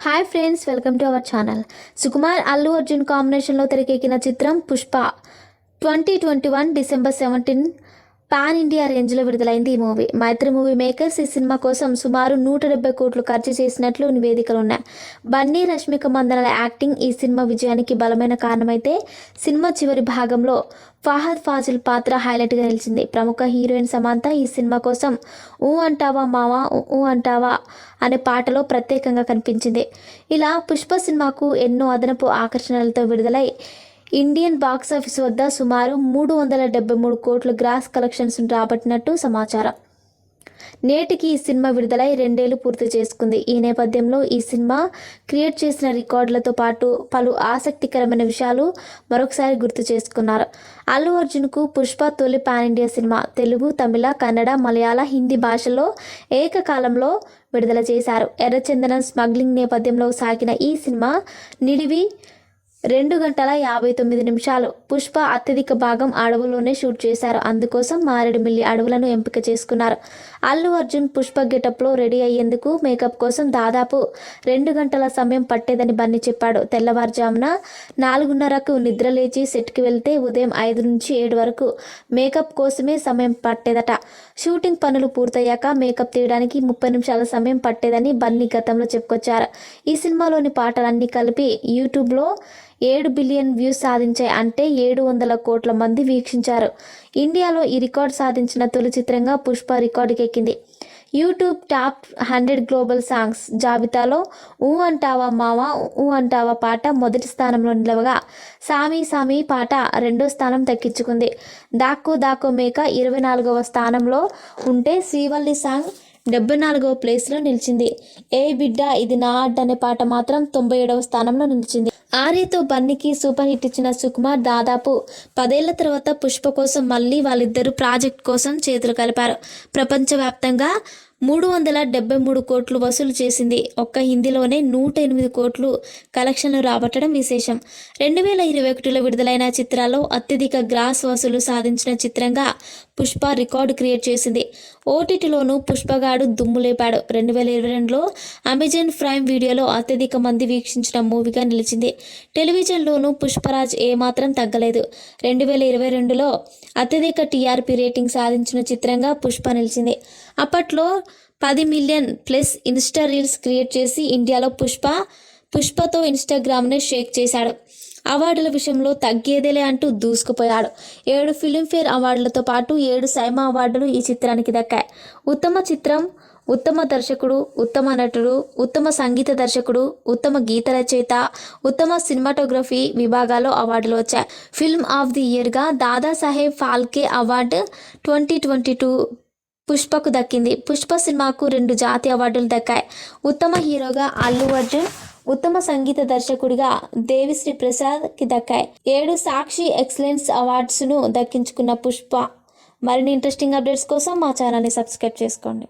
Hi friends welcome to our channel Sukumar Allu Arjun కాంబినేషన్లో తెరకెక్కిన చిత్రం Pushpa twenty twenty one December seventeen pan India రేంజ్లో విడుదలైంది ఈ మూవీ. మైత్రి మూవీ మేకర్స్ ఈ సినిమా కోసం సుమారు నూట డెబ్బై కోట్లు ఖర్చు చేసినట్లు నివేదికలు ఉన్నాయి బన్నీ రష్మిక మందనల యాక్టింగ్ ఈ సినిమా విజయానికి బలమైన కారణమైతే సినిమా చివరి భాగంలో ఫహద్ ఫాజిల్ పాత్ర హైలైట్గా నిలిచింది. ప్రముఖ హీరోయిన్ సమాంత ఈ సినిమా కోసం ఊ అంటావా మావా ఊ అంటావా అనే పాటలో ప్రత్యేకంగా కనిపించింది. ఇలా పుష్ప సినిమాకు ఎన్నో అదనపు ఆకర్షణలతో విడుదలై ఇండియన్ బాక్స్ ఆఫీస్ వద్ద సుమారు మూడు వందల డెబ్బై మూడు కోట్ల గ్రాస్ కలెక్షన్స్ రాబట్టినట్టు సమాచారం. నేటికి ఈ సినిమా విడుదలై రెండేళ్ళు పూర్తి చేసుకుంది. ఈ నేపథ్యంలో ఈ సినిమా క్రియేట్ చేసిన రికార్డులతో పాటు పలు ఆసక్తికరమైన విషయాలు మరొకసారి గుర్తు చేసుకున్నారు. అల్లు అర్జున్కు పుష్ప తొలి pan India cinema. Telugu Tamil Kannada Malayalam Hindi భాషల్లో ఏకకాలంలో విడుదల చేశారు. ఎర్రచందనం స్మగ్లింగ్ నేపథ్యంలో సాగిన ఈ సినిమా నిడివి రెండు గంటల యాభై తొమ్మిది నిమిషాలు పుష్ప అత్యధిక భాగం అడవులోనే షూట్ చేశారు. అందుకోసం మారేడుమిల్లి అడవులను ఎంపిక చేసుకున్నారు. అల్లు అర్జున్ పుష్ప గెటప్లో రెడీ అయ్యేందుకు మేకప్ కోసం దాదాపు రెండు గంటల సమయం పట్టేదని బన్నీ చెప్పాడు. తెల్లవారుజామున నాలుగున్నరకు నిద్ర లేచి సెట్కి వెళ్తే ఉదయం ఐదు నుంచి ఏడు వరకు మేకప్ కోసమే సమయం పట్టేదట. షూటింగ్ పనులు పూర్తయ్యాక మేకప్ తీయడానికి ముప్పై నిమిషాల సమయం పట్టేదని బన్నీ గతంలో చెప్పుకొచ్చారు. ఈ సినిమాలోని పాటలన్నీ కలిపి యూట్యూబ్లో ఏడు బిలియన్ వ్యూస్ సాధించాయి అంటే ఏడు వందల కోట్ల మంది వీక్షించారు. ఇండియాలో ఈ రికార్డ్ సాధించిన తొలి చిత్రంగా Pushpa రికార్డుకెక్కింది. YouTube top hundred global songs జాబితాలో ఊ అంటావా మావా ఊ అంటావా పాట మొదటి స్థానంలో నిలవగా సామి సామి పాట రెండో స్థానం దక్కించుకుంది. దాక్కు దాక్కు మేక ఇరవై నాలుగవ స్థానంలో ఉంటే శ్రీవల్లి సాంగ్ డెబ్బై నాలుగవ ప్లేస్లో నిలిచింది. ఏ బిడ్డ ఇది నా అడ్డ అనే పాట మాత్రం తొంభై ఏడవ స్థానంలో నిలిచింది. ఆర్యతో బన్నీకి సూపర్ హిట్ ఇచ్చిన సుకుమార్ దాదాపు పదేళ్ళ తర్వాత పుష్ప కోసం మళ్ళీ వాళ్ళిద్దరూ ప్రాజెక్ట్ కోసం చేతులు కలిపారు. ప్రపంచవ్యాప్తంగా మూడు వందల డెబ్బై మూడు కోట్లు వసూలు చేసింది. ఒక్క హిందీలోనే నూట ఎనిమిది కోట్లు కలెక్షన్లు రాబట్టడం విశేషం. రెండు వేల ఇరవై ఒకటిలో విడుదలైన చిత్రాల్లో అత్యధిక గ్రాస్ వసూలు సాధించిన చిత్రంగా పుష్ప రికార్డు క్రియేట్ చేసింది. ఓటీటీలోనూ పుష్పగాడు దుమ్ము లేపాడు. రెండు వేల ఇరవై రెండులో అమెజాన్ ప్రైమ్ వీడియోలో అత్యధిక మంది వీక్షించిన మూవీగా నిలిచింది. టెలివిజన్లోనూ పుష్పరాజ్ ఏమాత్రం తగ్గలేదు. రెండు వేల ఇరవై రెండులో అత్యధిక టీఆర్పీ రేటింగ్ సాధించిన చిత్రంగా పుష్ప నిలిచింది. అప్పట్లో పది million plus insta reels create చేసి ఇండియాలో పుష్ప పుష్పతో ఇన్స్టాగ్రామ్ని షేక్ చేశాడు. అవార్డుల విషయంలో తగ్గేదేలే అంటూ దూసుకుపోయాడు. ఏడు ఫిలింఫేర్ అవార్డులతో పాటు ఏడు సైమా అవార్డులు ఈ చిత్రానికి దక్కాయి. ఉత్తమ చిత్రం ఉత్తమ దర్శకుడు ఉత్తమ నటుడు ఉత్తమ సంగీత దర్శకుడు ఉత్తమ గీత రచయిత ఉత్తమ సినిమాటోగ్రఫీ విభాగాల్లో అవార్డులు వచ్చాయి. Film of the ఇయర్గా Dadasaheb Phalke award twenty twenty two పుష్పకు దక్కింది. పుష్ప సినిమాకు రెండు జాతీయ అవార్డులు దక్కాయి. ఉత్తమ హీరోగా అల్లు అర్జున్ ఉత్తమ సంగీత దర్శకుడిగా దేవిశ్రీ ప్రసాద్కి దక్కాయి. ఏడు సాక్షి ఎక్సలెన్స్ అవార్డ్స్ను దక్కించుకున్న పుష్ప. మరిన్ని ఇంట్రెస్టింగ్ అప్డేట్స్ కోసం మా ఛానల్ని సబ్స్క్రైబ్ చేసుకోండి.